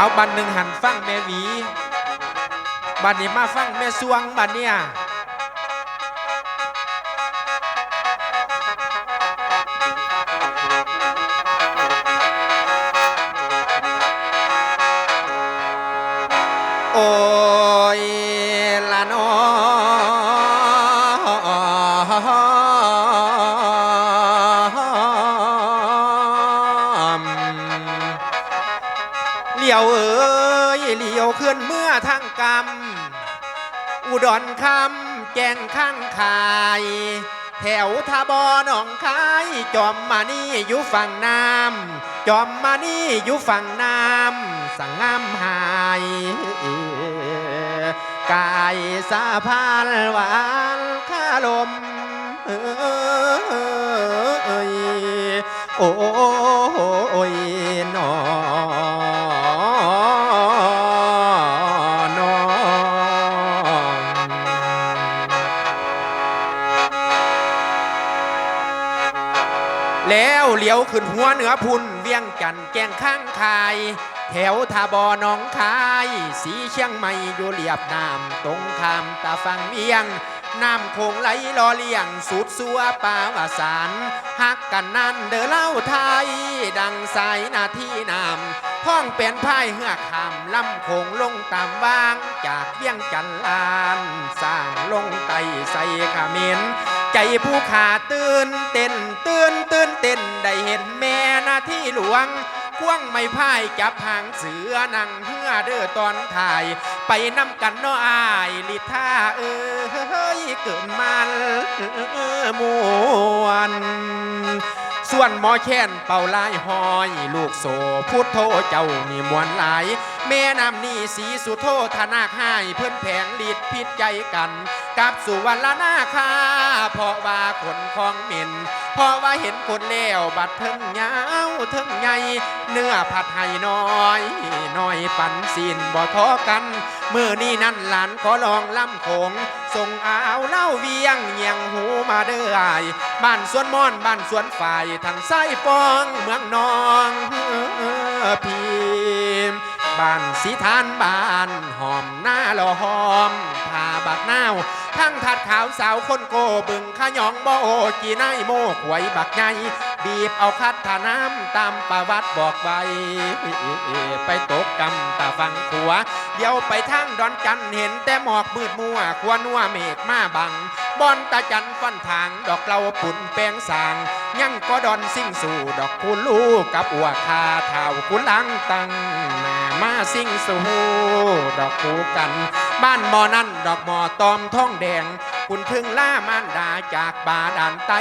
เอาบันหนึ่งหันฟังแม่หวี บันนี้มาฟังแม่สวงบันเนี่ยโอ้ยละน้อ อุดรคำแจงข้างคาย แถวทาบอหนองคาย จอมมานี่อยู่ฝั่งน้ำจอมมานี่อยู่ฝั่งน้ำสั่งงามหายกายสาพานหวานข้าลมเอ้ยโอ้ แล้วเหลียวขึ้นหัวเหนือพุนเวียงจันแกงข้างคาย แถวทาบอน้องคาย สีเชียงใหม่อยู่เรียบน้ำตรงข้ามตาฟังเมียง น้ำคงไหลรอเลี่ยงสุดสัวป่าวสารฮักกันนั่นเด้อเล่าไทย ดังสายนาที่น้ำห้องเป็นพายเหือกคำลำคงลงตามบาง จากเวียงจันลาน สร้างลงไตใส่ขมิ้นใจผู้ขาตื่นเต้นตื่นตื่นเต้นได้เห็นแม่นาที่หลวงควงไม่พ่ายจับหางเสือนั่งเพื่อเด้อตอนถ่าย ไปนำกันเนาะอายลิท่าเอ้ยเกิดมันมวนส่วนหมอแค้นเป่าลายหอย ลูกโสพุทโธเจ้ามีมวลหลายแม่น้ำนี่สีสุโธธนาคายเพื่อนแผงลิดพิษใจกัน กับสุวรรณนาคาเพราะว่าคนของเหม็นเพราะว่าเห็นคนแล้วบัดเทิงยาวเทิงใหญ่เนื้อผัดให้น้อยน้อยปันสินบ่ท้อกันมือนี่นั่นหลานขอลองล่ำโขงส่งอาวเล่าเวียงเงียงหูมาเด้ออายบ้านสวนม่อนบ้านสวนฝ่ายทางไส้ฟองเมืองนองพีม บ้านสีทานบ้านหอมหน้าหล่อหอมผาบักนาวทั้งทัดขาวสาวคนโกบึงขยองบ่โอกีนายโมขวยบักใหญ่บีบเอาคัดทาน้ำตามประวัติบอกไว้ไปตกกำตาฟังขัว เดี๋ยวไปทางดอนจันเห็นแต่หมอกมืดมัวควนัวเมฆมาบังบอนตาจันฟันทางดอกเราปุ่นแปลงสาง ยังก็ดอนสิ่งสู่ดอกคุณลูกกับอัวคาเท่าคุณลังตังน มาสิ่งสู่ดอกคูกัน บ้านหมอนั่นดอกหมอตอมท้องแดง คุณถึงล่ามานดาจากบาดานไต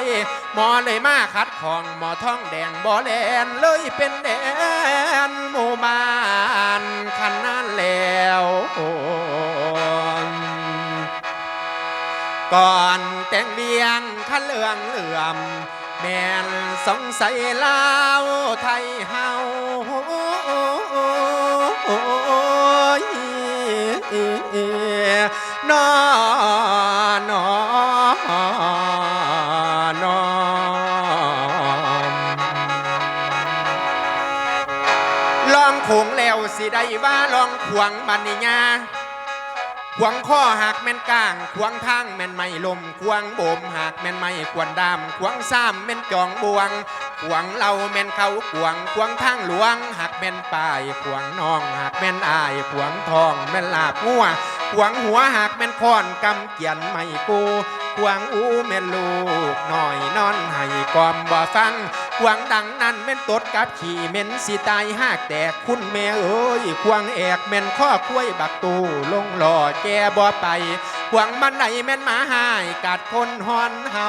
หมอเลยมาคัดของหมอท้องแดงบ่แลนเลยเป็นแดนหมู่บ้านคันนั้นแล้วก่อนแต่งเบียงขันเลืองเหลื่อมแม่นสงสัยลาวไทยเฮา โอ้ยนอนอนลองขงแล้วสิได้ว่าลองขวงบันนิญาขวงข้อหักแม่นก้างขวงทางแม่นไม่ลมขวงโบมหักแม่นไม่ควนดามขวงซ้ำแม่นจองบวง ขวงเราแม่นเขาขวงขวงทางหลวงหักแม่นป้ายขวงน้องหักแม่นอายขวงทองแม่นลาบงัวขวงหัวหักแม่นค้อนกำเกียนไม่กูขวางอูแม่นลูกหน่อยนอนให้กอมบ่ฟังขวางดังนั้นแม่นตดกับขี่เม่นสิตายหากแตกคุณแม่เอ้ยขวางแอกแม่นข้อคุ้ยบักตูลงหล่อแกบ่ไปขวงมันไหนแม่นมาหายกัดคนฮอนเฮา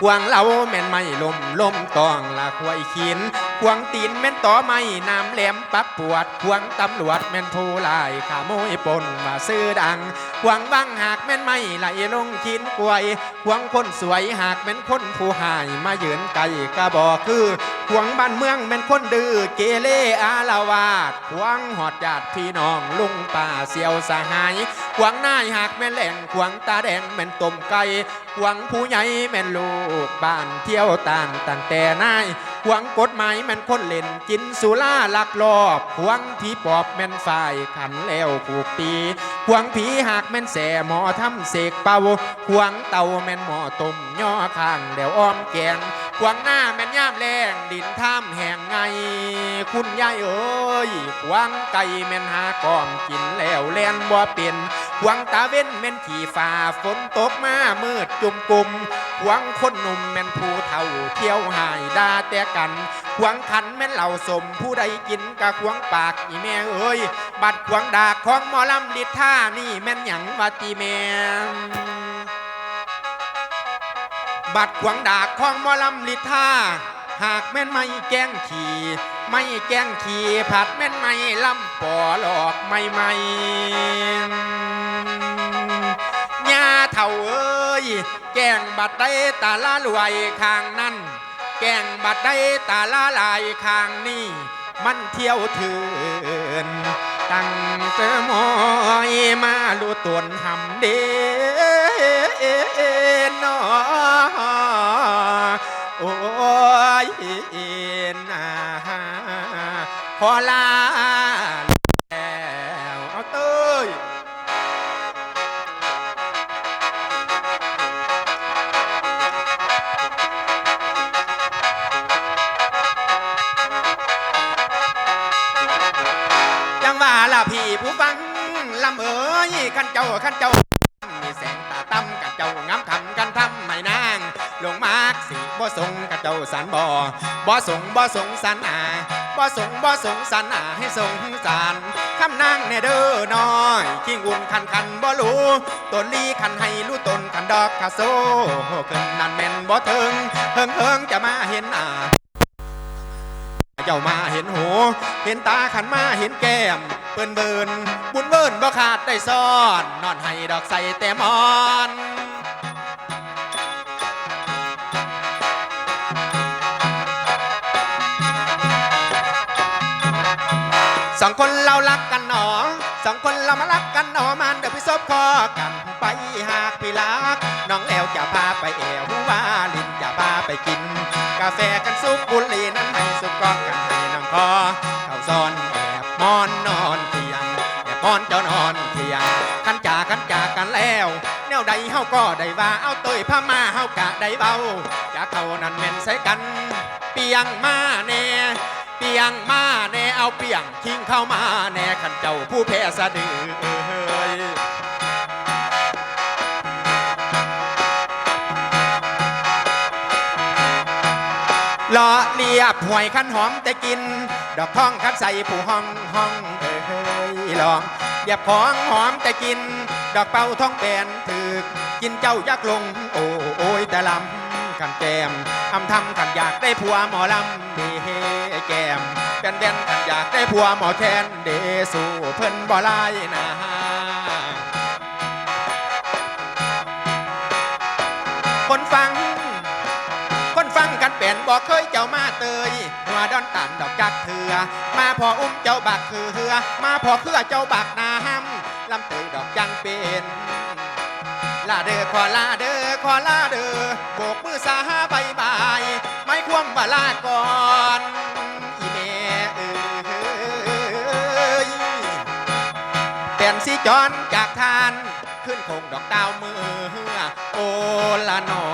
ควางเหลาแม่นไม่ลมลมตองละควายขินควงตีนแม่นต่อไม่น้ำแหลมปักปวดควงตำรวจแม่นผู้ลายขโมยปนมาซื้อดังควงบังหากแม่นไม่ไหลลงขินกวยควงคนสวยหากแม่นคนผู้หายมายืนไกลกระบอกคือควงบ้านเมืองแม่นคนดื้อเกเรอาละวาดควงหอดญาติพี่น้องลุงป่าเสียวสหายควงนายหากแม่นแหล่งควงตาแดงแม่นต้มไก่หวังผู้ใหญ่แม่นลูกบ้านเที่ยวต่างตั้งแต่นาย หวงกฎหมายแม่นคนเล่นกินสุราลักลอบหวงผีปอบแม่นฝ่ายขันแล้วผูกตีหวงผีหากแม่นแสหมอทำเสกเป่าหวงเต่าแม่นหมอต้มย่อข้างเดี๋ยวอ้อมแกงหวงหน้าแม่นย่ามแรงดินท่ามแห่งไง คุณยายเอ้ยหวงไก่แม่นหากอมกินแล้วแลนบ่เป็นหวงตาเว้นแม่นขี่ฟ้าฝนตกมามืดจุ่มกลุ่ม หวงคนหนุ่มแม่นผู้เฒ่าเที่ยวหายดาแต่กันหวงขันแม่นเหล่าสมผู้ใดกินกะควงปากอีแม่เอ้ยบัดขวงดากของหมอลำดิท่านี่แม่นหยังวาตีแม่บัดขวงดากของหมอลำลิท่าหากแม่นไม่แก้งขี่ไม่แก้งขี่ผัดแม่นไม่ลำปอหลอกไม่ไม่ยาเท่าเอ้ย แกงบัดได้ตาละรวยข้างนั้นแกงบัดได้ตาละลายข้างนี้มันเที่ยวเถือนตั้งเตอมอยมาลูตวนหำเดนอโอ้ยนาพอลา พี่ผู้ฟังลำเอ๋ยขันเจ้าขันเจ้ามีแสงตาตั้มกับเจ้างามคำกันทำไม่นางลงมากสิบ่สงกับเจ้าสันบ่บ่สงบ่สงสันอาบ่สงบ่สงสันอาให้สงสารคำนางเนเด้อน้อยขิงอุ่นคันคันบ่รู้ต้นลีคันให้รู้ต้นคันดอกคาโซขึ้นนั่นแม่นบ่ถึงเฮิงเฮิงจะมาเห็นหน้าเจ้ามาเห็นหู เห็นตาขันมาเห็นแก้ม เปิ้นเบินบุญเบิ้นบ่ขาดได้ซ่อน นอนให้ดอกใส่แต่มอนสองคนเรารักกันหนอสองคนเรามารักกันหนอมันเดี๋ยวพี่ซบคอกันไปหากพี่รัก น้องแอวจะพาไปแอวว่าลินจะพาไปกิน กาแฟกันซุปบุหรี่นั้นให้สุกกองกันให้น้องคอเขาซ่อน อบมอนนอนเทียงแม่ป้อนเจ้านอนเทียงขันจากขันจากกันแล้วแนวใดเฮาก็ได้ว่าเอาเตยผ้ามาเฮากะได้เบาจะเขานั่นเม่นใส่กัน เปียงมาแน่เปียงมาแน่เอาเปียงทิ้งเข้ามาแน่ขันเจ้าผู้แพ้สะดือ เลาะเลียบหวยขันหอมแต่กิน ดอกท้องคัดใส่ผู้ห้องห้องเอ้ยลองเรียบของหอมแต่กิน ดอกเป่าท้องแบนถึกกินเจ้ายักลง โอ้โอ้ยแต่ลำขันแกมทำทำขันอยากได้ผัวหมอลำเดแกมแบนแบนขันอยากได้ผัวหมอแคนเดสู่เพิ่นบ่ลายนาคนฟังคนฟัง เป็นบอกเคยเจ้ามาเตยหัวดอนตันดอกจักเถือ มาพออุ้มเจ้าบักคือเหือ มาพอเครือเจ้าบักนาห้ำลำเตยดอกยังเป็นลาเด้อขอลาเด้อขอลาเด้อโบกมือสาบายบายไม่ควมว่าลาก่อนอีเมเอ้ยเป็นสิจรจากทาน ขึ้นคงดอกดาวมือโอละนอ